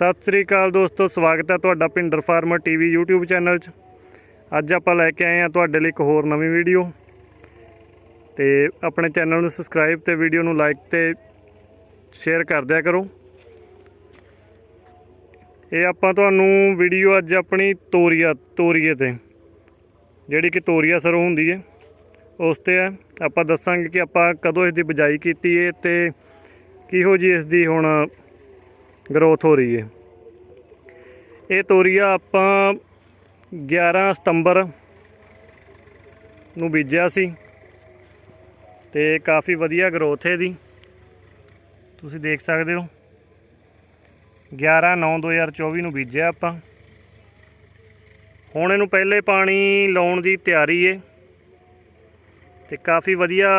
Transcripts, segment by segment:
ਸਤਿ ਸ੍ਰੀ ਅਕਾਲ ਦੋਸਤੋ, ਸਵਾਗਤ ਹੈ ਤੁਹਾਡਾ Bhindar farmer TV YouTube channel 'ਚ। ਅੱਜ ਆਪਾਂ ਲੈ ਕੇ ਆਏ ਹਾਂ ਤੁਹਾਡੇ ਲਈ ਇੱਕ ਹੋਰ ਨਵੀਂ ਵੀਡੀਓ। ਤੇ ਆਪਣੇ ਚੈਨਲ ਨੂੰ ਸਬਸਕ੍ਰਾਈਬ ਤੇ ਵੀਡੀਓ ਨੂੰ ਲਾਈਕ ਤੇ ਸ਼ੇਅਰ ਕਰ ਦਿਆ ਕਰੋ। ਇਹ ਆਪਾਂ ਤੁਹਾਨੂੰ ਵੀਡੀਓ ਅੱਜ ਆਪਣੀ ਤੋਰੀਆ, ਤੋਰੀਏ ਤੇ, ਜਿਹੜੀ ਕਿ ਤੋਰੀਆ ਸਰੋਂ ਹੁੰਦੀ ਹੈ, ਉਸ ਤੇ ਹੈ। ਆਪਾਂ ਦੱਸਾਂਗੇ ਕਿ ਆਪਾਂ ਕਦੋਂ ਇਸ ਦੀ ਬਿਜਾਈ ਕੀਤੀ ਹੈ ਤੇ ਕਿਹੋ ਜੀ ਇਸ ਦੀ ਹੁਣ ਗਰੋਥ ਹੋ ਰਹੀ ਹੈ। ਇਹ ਤੋਰੀਆ ਆਪਾਂ 11 ਸਤੰਬਰ ਨੂੰ ਬੀਜਿਆ ਸੀ ਤੇ ਕਾਫੀ ਵਧੀਆ ਗਰੋਥ ਹੈ ਇਹਦੀ। ਤੁਸੀਂ ਦੇਖ ਸਕਦੇ ਹੋ। 11 9 2024 ਨੂੰ ਬੀਜਿਆ ਆਪਾਂ। ਹੁਣ ਇਹਨੂੰ ਪਹਿਲੇ ਪਾਣੀ ਲਾਉਣ ਦੀ ਤਿਆਰੀ ਹੈ ਤੇ ਕਾਫੀ ਵਧੀਆ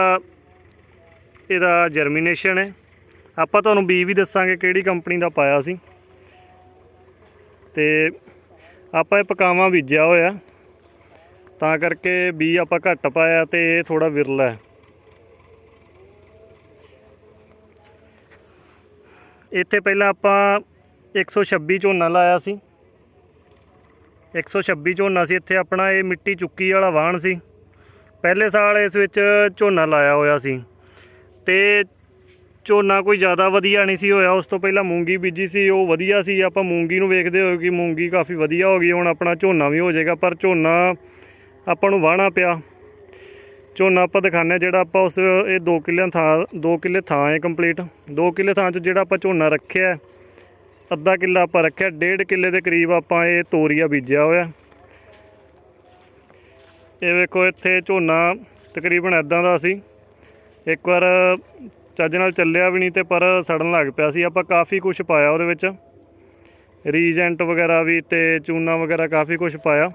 ਇਹਦਾ ਜਰਮੀਨੇਸ਼ਨ ਹੈ। ਆਪਾਂ ਤੁਹਾਨੂੰ ਬੀ ਵੀ ਦੱਸਾਂਗੇ ਕਿਹੜੀ ਕੰਪਨੀ ਦਾ ਪਾਇਆ ਸੀ। ਤੇ ਆਪਾਂ ਇਹ ਪਕਾਵਾਂ ਬੀਜਿਆ ਹੋਇਆ। ਤਾਂ ਕਰਕੇ ਬੀ ਆਪਾਂ ਘੱਟ ਪਾਇਆ ਤੇ ਇਹ ਥੋੜਾ ਵਿਰਲਾ ਹੈ। ਇੱਥੇ ਪਹਿਲਾਂ ਆਪਾਂ 126 ਝੋਨਾ ਲਾਇਆ ਸੀ। 126 ਝੋਨਾ ਸੀ। ਇੱਥੇ ਆਪਣਾ ਇਹ ਮਿੱਟੀ ਚੁੱਕੀ ਵਾਲਾ ਵਾਹਣ ਸੀ। ਪਹਿਲੇ ਸਾਲ ਇਸ ਵਿੱਚ ਝੋਨਾ ਲਾਇਆ ਹੋਇਆ ਸੀ। ਤੇ ਝੋਨਾ ਕੋਈ ਜ਼ਿਆਦਾ ਵਧੀਆ ਨਹੀਂ ਸੀ ਹੋਇਆ, ਉਸ ਤੋਂ ਪਹਿਲਾਂ ਮੂੰਗੀ ਬੀਜੀ ਸੀ, ਉਹ ਵਧੀਆ ਸੀ, ਆਪਾਂ ਮੂੰਗੀ ਨੂੰ ਵੇਖਦੇ ਹੋਏ ਕਿ ਮੂੰਗੀ ਕਾਫੀ ਵਧੀਆ ਹੋ ਗਈ, ਹੁਣ ਆਪਣਾ ਝੋਨਾ ਵੀ ਹੋ ਜਾਏਗਾ, ਪਰ ਝੋਨਾ ਆਪਾਂ ਨੂੰ ਵਾਹਣਾ ਪਿਆ। ਝੋਨਾ ਆਪਾਂ ਦਿਖਾਉਂਦੇ ਹਾਂ, ਜਿਹੜਾ ਆਪਾਂ ਉਸ, ਇਹ 2 ਕਿੱਲੇ ਥਾਂ 2 ਕਿੱਲੇ ਥਾਂ ਹੈ ਕੰਪਲੀਟ 2 ਕਿੱਲੇ ਥਾਂ 'ਚ ਜਿਹੜਾ ਆਪਾਂ ਝੋਨਾ ਰੱਖਿਆ ਅੱਧਾ ਕਿੱਲਾ ਆਪਾਂ ਰੱਖਿਆ, ਡੇਢ ਕਿੱਲੇ ਦੇ ਕਰੀਬ ਆਪਾਂ ਇਹ ਤੋਰੀਆ ਬੀਜਿਆ ਹੋਇਆ। ਇਹ ਵੇਖੋ, ਇੱਥੇ ਝੋਨਾ ਤਕਰੀਬਨ ਐਦਾਂ ਦਾ ਸੀ। ਇੱਕ ਵਾਰ ਚੱਜ ਨਾਲ ਚੱਲਿਆ ਵੀ ਨਹੀਂ ਤੇ ਪਰ ਸੜਨ ਲੱਗ ਪਿਆ ਸੀ। ਆਪਾਂ ਕਾਫੀ ਕੁਝ ਪਾਇਆ ਉਹਦੇ ਵਿੱਚ। ਰੀਜੈਂਟ ਵਗੈਰਾ ਵੀ ਤੇ ਚੂਨਾ ਵਗੈਰਾ ਕਾਫੀ ਕੁਝ ਪਾਇਆ।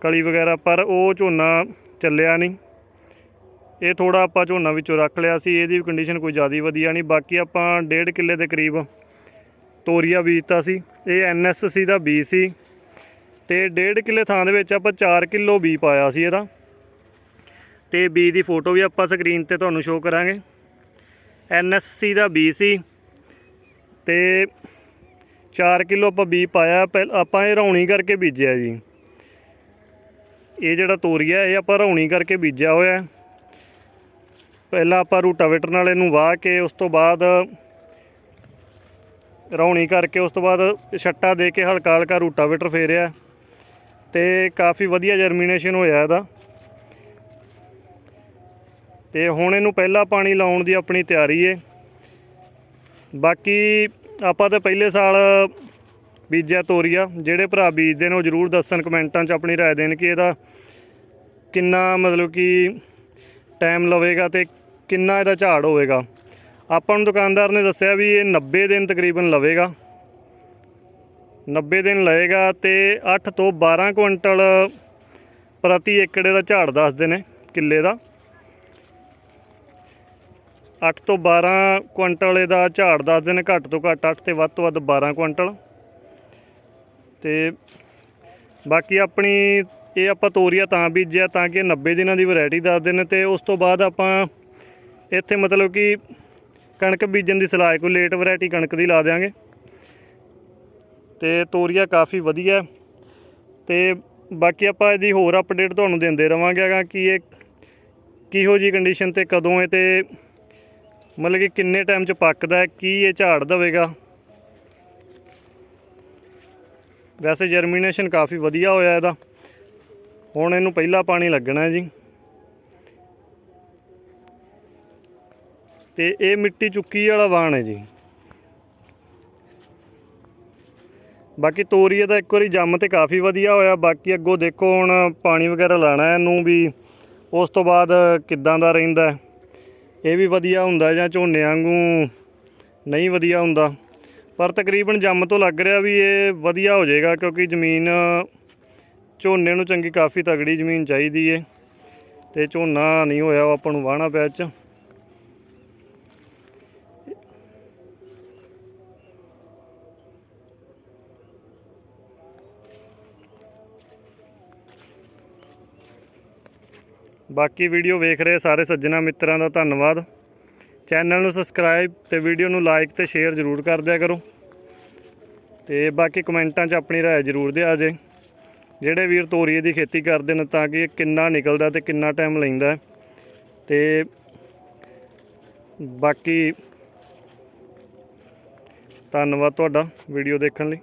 ਕਲੀ ਵਗੈਰਾ, ਪਰ ਉਹ ਝੋਨਾ ਚੱਲਿਆ ਨਹੀਂ। ਇਹ ਥੋੜਾ ਆਪਾਂ ਝੋਨਾ ਵਿੱਚੋਂ ਰੱਖ ਲਿਆ ਸੀ, ਇਹਦੀ ਵੀ ਕੰਡੀਸ਼ਨ ਕੋਈ ਜ਼ਿਆਦਾ ਵਧੀਆ ਨਹੀਂ। ਬਾਕੀ ਆਪਾਂ ਡੇਢ ਕਿੱਲੇ ਦੇ ਕਰੀਬ ਤੋਰੀਆ ਬੀਜਤਾ ਸੀ। ਇਹ ਐਨਐਸਸੀ ਦਾ ਬੀ ਸੀ ਤੇ ਡੇਢ ਕਿੱਲੇ ਥਾਂ ਦੇ ਵਿੱਚ ਆਪਾਂ 4 ਕਿਲੋ ਬੀ ਪਾਇਆ ਸੀ ਇਹਦਾ। ਤੇ ਬੀ ਦੀ ਫੋਟੋ ਵੀ ਆਪਾਂ ਸਕਰੀਨ ਤੇ ਤੁਹਾਨੂੰ ਸ਼ੋਅ ਕਰਾਂਗੇ। ਐਨਐਸਸੀ ਦਾ ਬੀ ਸੀ ਤੇ 4 ਕਿਲੋ ਆਪਾਂ ਬੀ ਪਾਇਆ ਪਹਿਲ- ਆਪਾਂ ਇਹ ਰੌਣੀ ਕਰਕੇ ਬੀਜਿਆ ਜੀ। ਇਹ ਜਿਹੜਾ ਤੋਰੀਆ, ਇਹ ਆਪਾਂ ਰੌਣੀ ਕਰਕੇ ਬੀਜਿਆ ਹੋਇਆ। ਪਹਿਲਾਂ ਆਪਾਂ ਰੂਟਾਵੇਟਰ ਨਾਲ ਇਹਨੂੰ ਵਾਹ ਕੇ ਉਸ ਤੋਂ ਬਾਅਦ ਰੌਣੀ ਕਰਕੇ ਉਸ ਤੋਂ ਬਾਅਦ ਛੱਟਾ ਦੇ ਕੇ ਹਲਕਾ ਹਲਕਾ ਰੂਟਾਵੇਟਰ ਫੇਰਿਆ ਤੇ ਕਾਫੀ ਵਧੀਆ ਜਰਮੀਨੇਸ਼ਨ ਹੋਇਆ ਇਹਦਾ। ਤੇ ਹੁਣ ਇਹਨੂੰ ਪਹਿਲਾ ਪਾਣੀ ਲਾਉਣ ਦੀ ਆਪਣੀ ਤਿਆਰੀ ਏ ਬਾਕੀ ਆਪਾਂ ਤਾਂ ਪਹਿਲੇ ਸਾਲ ਬੀਜਿਆ ਤੋਰੀਆ ਜਿਹੜੇ ਭਰਾ ਬੀਜਦੇ ਨੇ ਉਹ ਜਰੂਰ ਦੱਸਣ ਕਮੈਂਟਾਂ 'ਚ ਆਪਣੀ رائے ਦੇਣ ਕਿ ਇਹਦਾ ਕਿੰਨਾ ਮਤਲਬ ਕਿ ਟਾਈਮ ਲਵੇਗਾ ਤੇ ਕਿੰਨਾ ਇਹਦਾ ਝਾੜ ਹੋਵੇਗਾ ਆਪਾਂ ਨੂੰ ਦੁਕਾਨਦਾਰ ਨੇ ਦੱਸਿਆ ਵੀ ਇਹ 90 ਦਿਨ ਤਕਰੀਬਨ ਲਵੇਗਾ 90 ਦਿਨ ਲਏਗਾ ਤੇ 8 ਤੋਂ 12 ਕੁਇੰਟਲ ਪ੍ਰਤੀ ਏਕੜ ਦਾ ਝਾੜ ਦੱਸਦੇ ਨੇ ਕਿੱਲੇ ਦਾ 8 ਤੋਂ 12 ਕੁਇੰਟਲ ਇਹਦਾ ਝਾੜ ਦੱਸਦੇ ਨੇ ਘੱਟ ਤੋਂ ਘੱਟ 8 ਤੇ ਵੱਧ ਤੋਂ ਵੱਧ 12 ਕੁਇੰਟਲ ਤੇ ਬਾਕੀ ਆਪਣੀ ਇਹ ਆਪਾਂ ਤੋਰੀਆ ਤਾਂ ਬੀਜਿਆ ਤਾਂ ਕਿ 90 ਦਿਨਾਂ ਦੀ ਵੈਰਾਈਟੀ ਦੱਸਦੇ ਨੇ ਤੇ ਉਸ ਤੋਂ ਬਾਅਦ ਆਪਾਂ ਇੱਥੇ ਮਤਲਬ ਕਿ ਕਣਕ ਬੀਜਣ ਦੀ ਸਲਾਹ ਕੋਈ ਲੇਟ ਵੈਰਾਈਟੀ ਕਣਕ ਦੀ ਲਾ ਦੇਾਂਗੇ ਤੇ ਤੋਰੀਆ ਕਾਫੀ ਵਧੀਆ ਹੈ। ਤੇ ਬਾਕੀ ਆਪਾਂ ਇਹਦੀ ਹੋਰ ਅਪਡੇਟ ਤੁਹਾਨੂੰ ਦਿੰਦੇ ਰਵਾਂਗੇ ਕਿ ਇਹ ਕਿਹੋ ਜੀ ਕੰਡੀਸ਼ਨ ਤੇ ਕਦੋਂ ਹੈ ਤੇ ਮਤਲਬ ਕਿ ਕਿੰਨੇ ਟਾਈਮ ਚ ਪੱਕਦਾ ਹੈ, ਕੀ ਇਹ ਝਾੜ ਦੇਵੇਗਾ? ਵੈਸੇ ਜਰਮੀਨੇਸ਼ਨ ਕਾਫੀ ਵਧੀਆ ਹੋਇਆ ਇਹਦਾ। ਹੁਣ ਇਹਨੂੰ ਪਹਿਲਾ ਪਾਣੀ ਲੱਗਣਾ ਹੈ ਜੀ। ਤੇ ਇਹ ਮਿੱਟੀ ਚੁੱਕੀ ਵਾਲਾ ਵਾਣ ਹੈ ਜੀ। ਬਾਕੀ ਤੋਰੀਏ ਦਾ ਇੱਕ ਵਾਰੀ ਜੰਮ ਤੇ ਕਾਫੀ ਵਧੀਆ ਹੋਇਆ। ਬਾਕੀ ਅੱਗੋਂ ਦੇਖੋ ਹੁਣ ਪਾਣੀ ਵਗੈਰਾ ਲਾਣਾ ਇਹਨੂੰ ਵੀ। ਉਸ ਤੋਂ ਬਾਅਦ ਕਿੱਦਾਂ ਦਾ ਰਹਿੰਦਾ ਹੈ। ਇਹ ਵੀ ਵਧੀਆ ਹੁੰਦਾ ਜਾਂ ਝੋਨੇ ਵਾਂਗੂ ਨਹੀਂ ਵਧੀਆ ਹੁੰਦਾ। ਪਰ ਤਕਰੀਬਨ ਜੰਮ ਤੋਂ ਲੱਗ ਰਿਹਾ ਵੀ ਇਹ ਵਧੀਆ ਹੋ ਜਾਏਗਾ ਕਿਉਂਕਿ ਜ਼ਮੀਨ ਝੋਨੇ ਨੂੰ ਚੰਗੀ ਕਾਫੀ ਤਗੜੀ ਜ਼ਮੀਨ ਚਾਹੀਦੀ ਏ। ਤੇ ਝੋਨਾ ਨਹੀਂ ਹੋਇਆ, ਉਹ ਆਪਾਂ ਨੂੰ ਵਾਹਣਾ ਪਿਆ 'ਚ। ਬਾਕੀ ਵੀਡੀਓ ਵੇਖ ਰਹੇ ਸਾਰੇ ਸੱਜਣਾ ਮਿੱਤਰਾਂ ਦਾ ਧੰਨਵਾਦ। ਚੈਨਲ ਨੂੰ ਸਬਸਕ੍ਰਾਈਬ ਤੇ ਵੀਡੀਓ ਨੂੰ ਲਾਈਕ ਤੇ ਸ਼ੇਅਰ ਜ਼ਰੂਰ ਕਰ ਦਿਆ ਕਰੋ। ਤੇ ਬਾਕੀ ਕਮੈਂਟਾਂ 'ਚ ਆਪਣੀ ਰਾਏ ਜ਼ਰੂਰ ਦਿਆ ਜੇ। ਜਿਹੜੇ ਵੀਰ ਤੋਰੀਏ ਦੀ ਖੇਤੀ ਕਰਦੇ ਨੇ ਤਾਂ ਕਿ ਕਿੰਨਾ ਨਿਕਲਦਾ ਤੇ ਕਿੰਨਾ ਟਾਈਮ ਲੈਂਦਾ ਹੈ। ਤੇ ਬਾਕੀ ਧੰਨਵਾਦ ਤੁਹਾਡਾ ਵੀਡੀਓ ਦੇਖਣ ਲਈ।